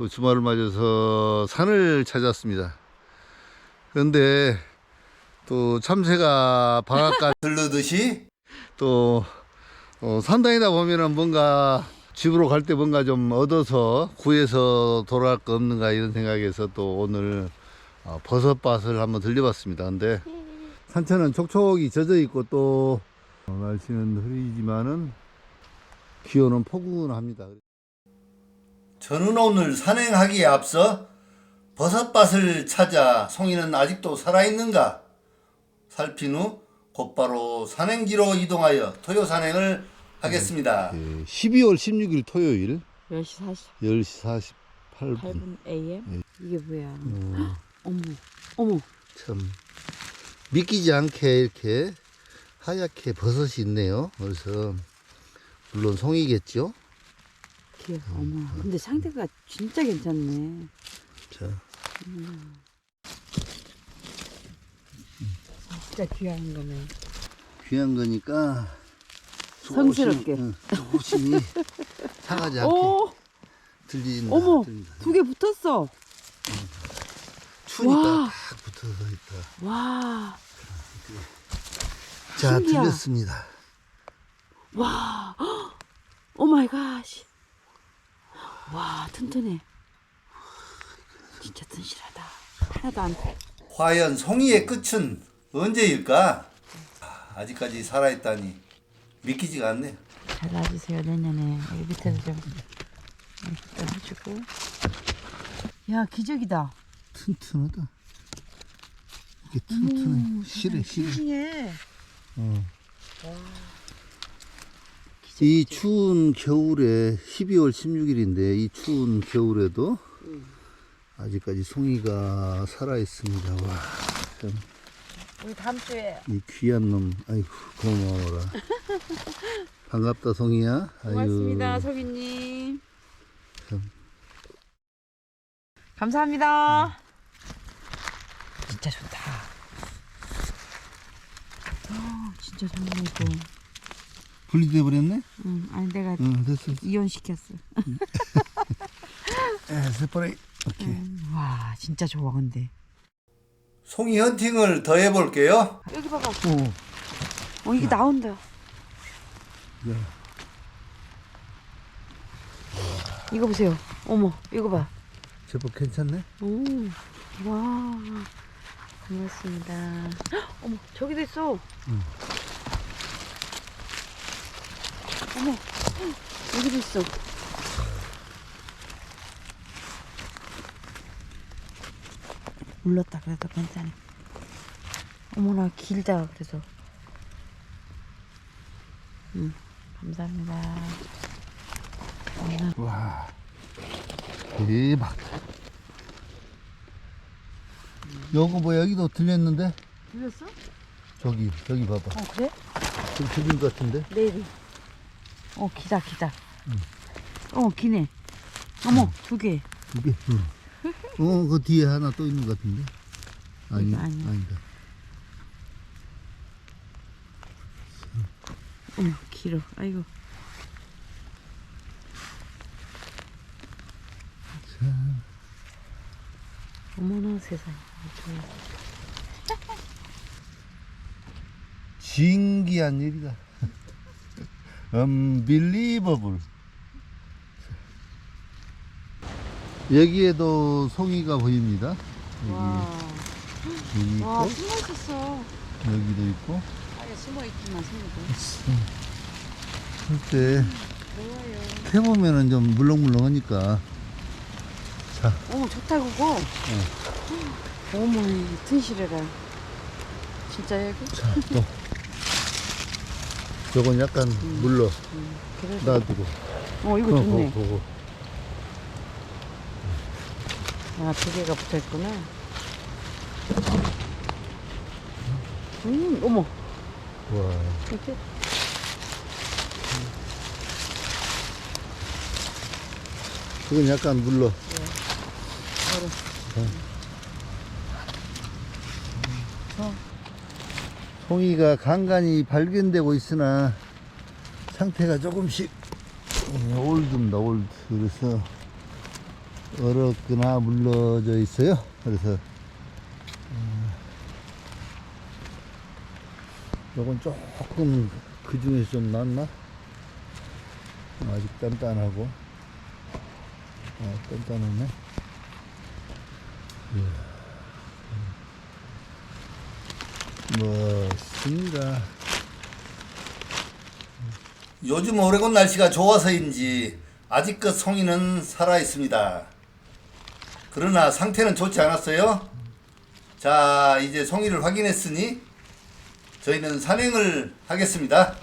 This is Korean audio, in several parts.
또 주말을 맞아서 산을 찾았습니다. 그런데 또 참새가 방앗간 들르듯이 또 어, 산 다니다 보면은 뭔가 집으로 갈 때 뭔가 좀 얻어서 구해서 돌아갈 거 없는가 이런 생각에서 또 오늘 어, 버섯밭을 한번 들려봤습니다. 근데 산천은 촉촉이 젖어 있고 또 어, 날씨는 흐리지만은 기온은 포근합니다. 저는 오늘 산행하기에 앞서 버섯밭을 찾아 송이는 아직도 살아있는가 살핀 후 곧바로 산행지로 이동하여 토요 산행을 하겠습니다. 12월 16일 토요일 10시 10시 48분 48분 AM? 이게 뭐야? 어, 어머, 어머. 참 믿기지 않게 이렇게 하얗게 버섯이 있네요. 그래서 물론 송이겠죠. 귀여워. 어머. 근데 상태가 진짜 괜찮네. 자, 진짜 귀한 거네. 귀한 거니까 성스럽게. 조심히, 상하지 않게 오! 들린다. 어머! 두 개 붙었어. 추니까 와. 딱 붙어서 있다. 와. 자. 들렸습니다. 와. 오 마이 갓. 와, 튼튼해. 진짜 튼실하다. 하나도 안. 과연 송이의 끝은 언제일까? 아, 아직까지 살아있다니 믿기지가 않네요. 잘 놔주세요, 내년에. 여기 밑에도 좀. 이렇게 해주고. 야, 기적이다. 튼튼하다. 이게 튼튼해. 실해, 실해. 싱싱해. 어. 이 추운 겨울에 12월 16일인데 이 추운 겨울에도 아직까지 송이가 살아 있습니다. 와, 참, 우리 다음 주에 이 귀한 놈, 아이고 고마워라. 반갑다 송이야. 고맙습니다, 성희님. 참. 감사합니다. 진짜 좋다. 어, 진짜 좋네 이거. 분리돼 버렸네. 응, 아니 내가 응, 됐어. 이혼 시켰어. 에, 세퍼레이. 오케이. 와, 진짜 좋아 근데. 송이 헌팅을 더 해볼게요. 여기 봐봐. 오, 어 이게 나온다. 야, 이거 보세요. 어머, 이거 봐. 제법 괜찮네. 오, 와, 고맙습니다. 헉, 어머, 저기도 있어. 응. 어머, 헉, 여기도 있어. 물렀다 그래도 괜찮아. 어머나 길다 그래서. 응, 감사합니다. 어머나. 와, 대박. 요거 뭐 여기도 들렸는데? 들렸어? 저기, 저기 봐봐. 어 그래? 좀 들린 것 같은데? 내일이. 어 기다 기다. 어 기네. 어머 두 개. 두 개. 응. 어, 그 뒤에 하나 또 있는 것 같은데? 아니, 아니야. 아니다. 어머 길어. 아이고. 어머나 세상에. 신기한 일이다. Unbelievable. 여기에도 송이가 보입니다. 와. 여기 있고, 와 숨어 있었어. 여기도 있고. 아예 숨어 있지만 숨어도. 그때 좋아요. 해보면은 좀 물렁물렁하니까. 자, 어머 좋다 그거. 어머 튼실해라. 진짜 여기? 자, 또. 저건 약간 물러 응. 그래도. 놔두고. 어 이거 좋네. 그거. 아, 두 개가 붙어 있구나. 음, 어머, 와. 이렇게. 그건 약간 물러. 송이가 간간히 발견되고 있으나 상태가 조금씩 올드입니다 올드 그래서 얼었거나 물러져 있어요. 그래서 어, 요건 조금 그 중에서 좀 낫나? 아직 단단하고 아, 단단하네. 이야. 멋있습니다. 요즘 오레곤 날씨가 좋아서인지 아직껏 송이는 살아 있습니다. 그러나 상태는 좋지 않았어요. 자, 이제 송이를 확인했으니 저희는 산행을 하겠습니다.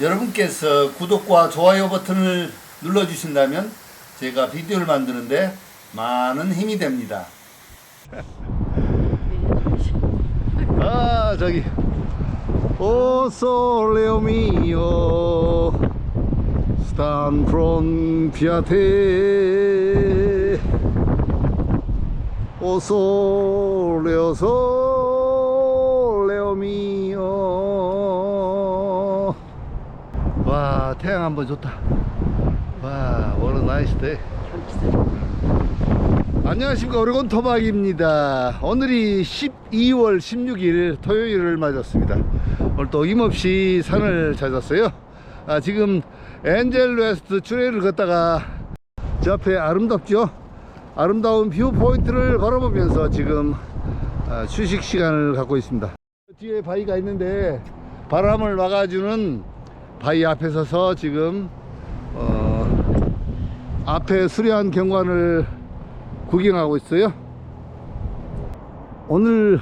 여러분께서 구독과 좋아요 버튼을 눌러주신다면 제가 비디오를 만드는데 많은 힘이 됩니다. 아 저기. 오 솔레오 미오. 스탄 프론 피아테. 오 솔레오 솔레오 미오. 와 태양 한번 좋다 nice day 안녕하십니까. 오레곤 토박입니다. 오늘이 12월 16일 토요일을 맞았습니다. 오늘 또 어김없이 산을 찾았어요. 아, 지금 엔젤 웨스트 트레일을 걷다가 저 앞에 아름답죠? 아름다운 뷰 포인트를 바라보면서 지금 아, 휴식 시간을 갖고 있습니다. 뒤에 바위가 있는데 바람을 막아주는 바위 앞에 서서 지금 어, 앞에 수려한 경관을 구경하고 있어요. 오늘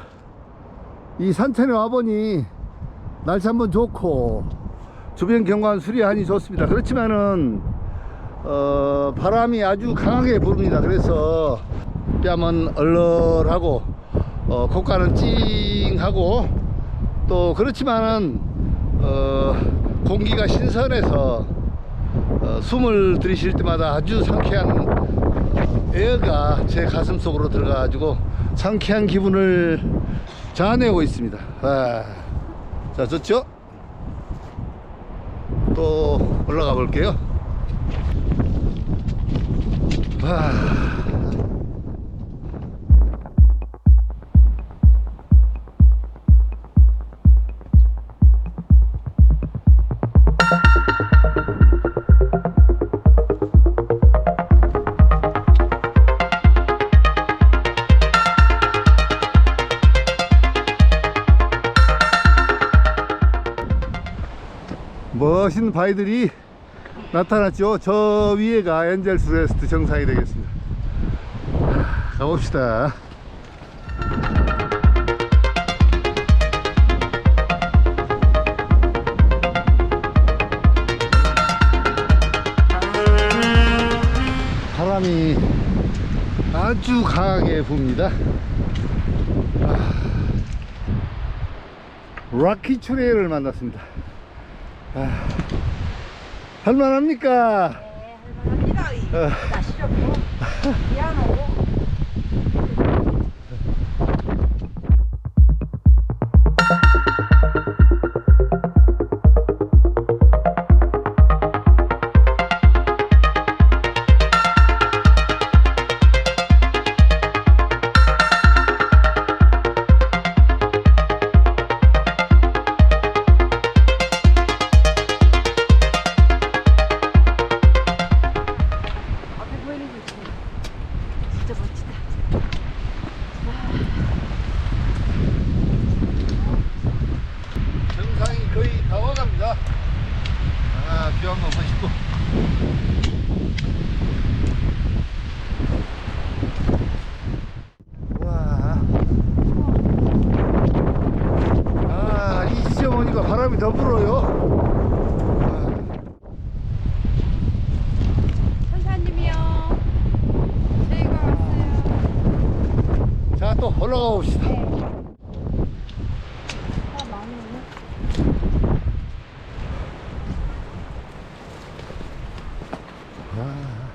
이 산천에 와보니 날씨 한번 좋고 주변 경관 수리하니 좋습니다. 그렇지만은 어, 바람이 아주 강하게 부릅니다. 그래서 뺨은 얼얼하고 어, 콧가는 찡하고 또 그렇지만은 어, 공기가 신선해서 어, 숨을 들이쉴 때마다 아주 상쾌한 에어가 제 가슴 속으로 들어가 가지고 상쾌한 기분을 자아내고 있습니다. 아, 자, 좋죠? 또 올라가 볼게요. 아. 바위들이 나타났죠. 저 위에가 엔젤스 레스트 정상이 되겠습니다. 하, 가봅시다. 바람이 아주 강하게 붑니다. 아, 락키 트레일을 만났습니다. 아, 할만합니까? 합니다. 어. 한번 보시고. 와. 아, 이 시점 오니까 바람이 더 불어요. 선사님이요. 저희가 왔어요. 자, 또 올라가 봅시다. 아, 많이 오네. 오,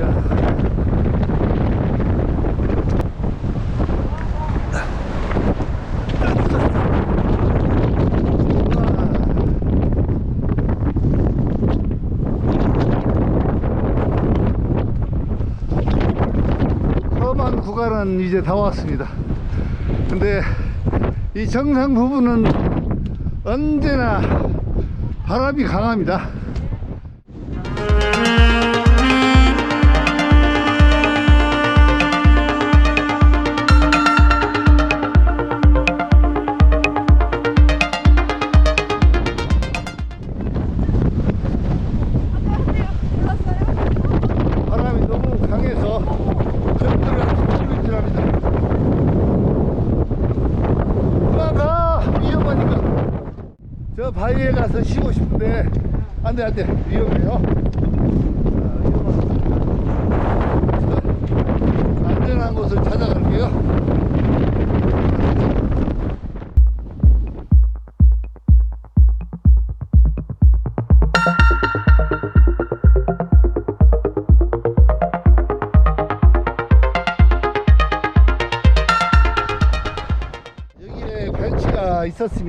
야. 험한 구간은 이제 다 왔습니다 근데 이 정상 부분은 언제나 바람이 강합니다.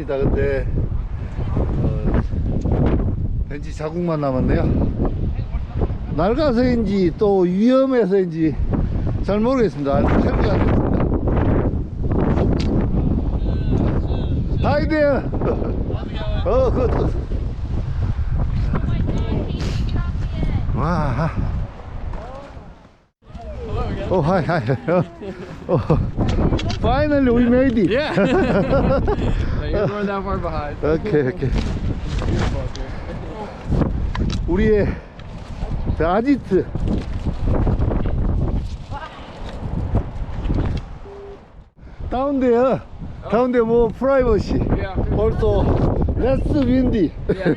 있었습니다. 근데 어, 벤치 자국만 남았네요. 낡아서인지 또 위험해서인지 잘 모르겠습니다. 처리가 안 됐습니다. Hi there. 어, 그것도. 와. Oh, hi, hi. Oh, finally, we made it. Yeah. You're going that far behind. 오케이 오케이 우리의 그 아지트 more privacy Yeah. also less windy Yeah.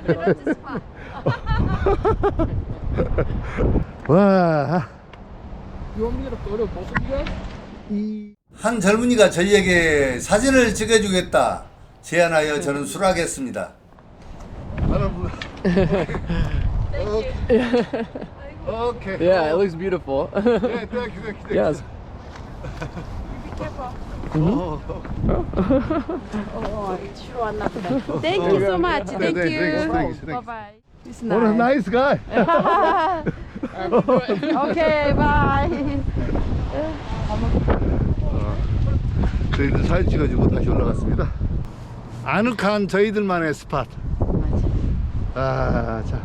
와 You want me to get a photo of both of you guys? 이, 한 젊은이가 저희에게 사진을 찍어주겠다 제안하여 저는 수락했습니다. 오케이 Yeah, it looks beautiful. 네, 땡큐 땡큐 땡큐 yes. Thank you so much. 네, Thank 네, you. thanks, thanks, thanks. Bye bye. It's What a nice guy Okay, bye. 저희들 사진 찍어주고 다시 올라갔습니다. 아늑한 저희들만의 스팟. 아, 자.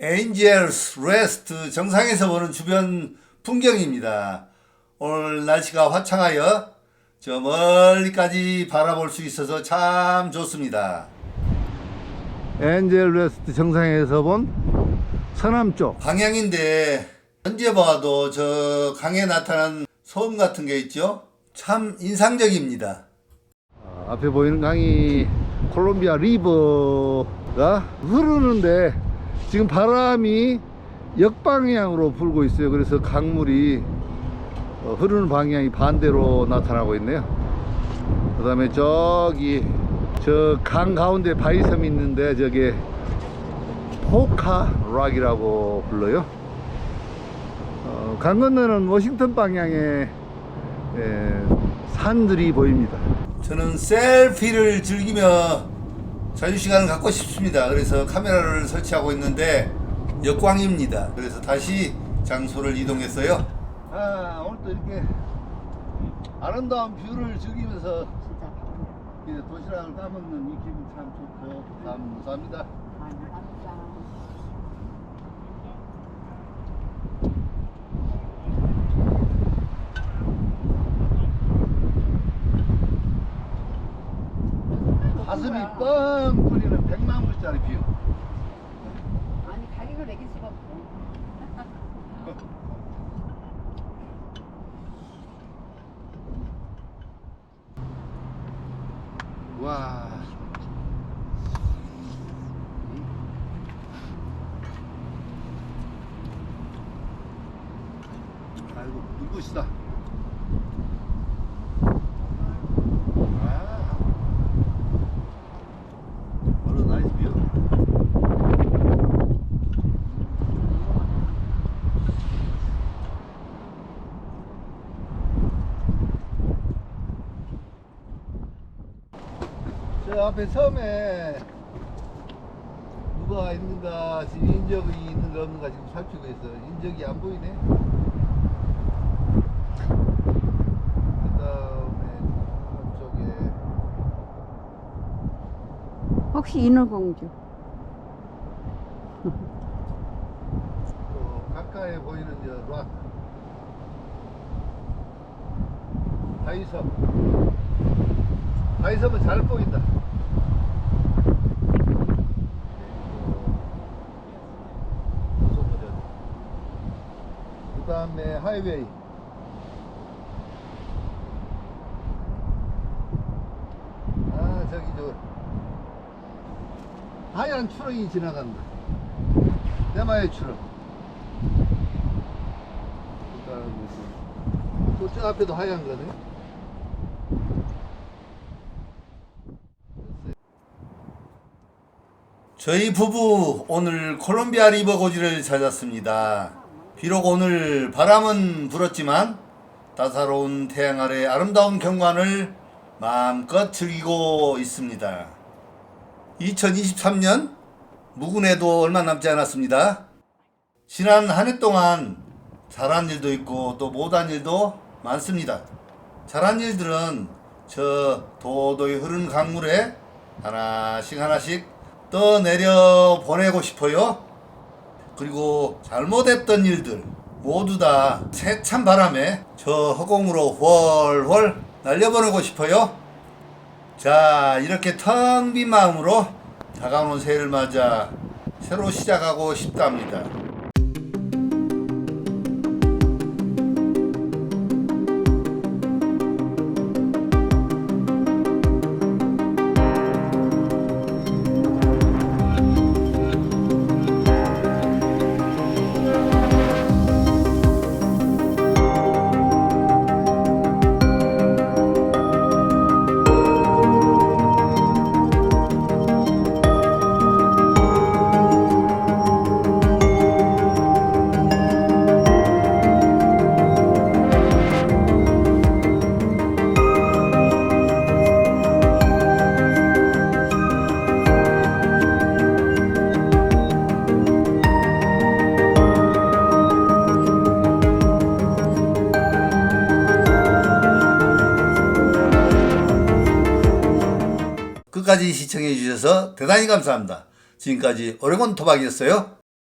에인젤스 레스트 정상에서 보는 주변 풍경입니다. 오늘 날씨가 화창하여 저 멀리까지 바라볼 수 있어서 참 좋습니다. 엔젤 레스트 정상에서 본 서남쪽. 방향인데 현재 봐도 저 강에 나타난 섬 같은 게 있죠. 참 인상적입니다. 아, 앞에 보이는 강이 콜롬비아 리버가 흐르는데 지금 바람이 역방향으로 불고 있어요. 그래서 강물이 어, 흐르는 방향이 반대로 나타나고 있네요. 그 다음에 저기 저 강 가운데 바위섬이 있는데 저게 포카 락이라고 불러요. 어, 강 건너는 워싱턴 방향에 에, 산들이 보입니다. 저는 셀피를 즐기며 자유시간을 갖고 싶습니다. 그래서 카메라를 설치하고 있는데 역광입니다. 그래서 다시 장소를 이동했어요. 아, 오늘 또 이렇게 아름다운 뷰를 즐기면서 이제 도시락을 까먹는 이 기분 참 좋고 감사합니다. 가슴이 뻥 뚫리는 100만 불짜리 뷰. 아니 가격을 매길 수가 없어. 와. 아이고, 눈부시다. 아. What a nice view. 저 앞에 섬에 인저그가 있는가 지금 인저그 있는가 없는가 지금 살피고 있어 인저기 안 보이네. 그 다음에 저쪽에 혹시 인어공주? 또 가까이 보이는 저락. 다이섬. 다이섬은 잘 보인다 그 다음에 하이웨이. 아 저기 저 하얀 추렁이 지나간다. 대마의 추렁. 또저 앞에도 하얀 거네. 저희 부부 오늘 콜롬비아 리버 고지를 찾았습니다. 비록 오늘 바람은 불었지만 따사로운 태양 아래 아름다운 경관을 마음껏 즐기고 있습니다. 2023년 무군에도 얼마 남지 않았습니다. 지난 한 해 동안 잘한 일도 있고 또 못한 일도 많습니다. 잘한 일들은 저 도도히 흐르는 강물에 하나씩 하나씩 떠내려 보내고 싶어요. 그리고 잘못했던 일들 모두 다 세찬 바람에 저 허공으로 훨훨 날려보내고 싶어요. 자, 이렇게 텅 빈 마음으로 다가오는 새해를 맞아 새로 시작하고 싶답니다. 시청해 주셔서 대단히 감사합니다. 지금까지 오레곤 토박이었어요.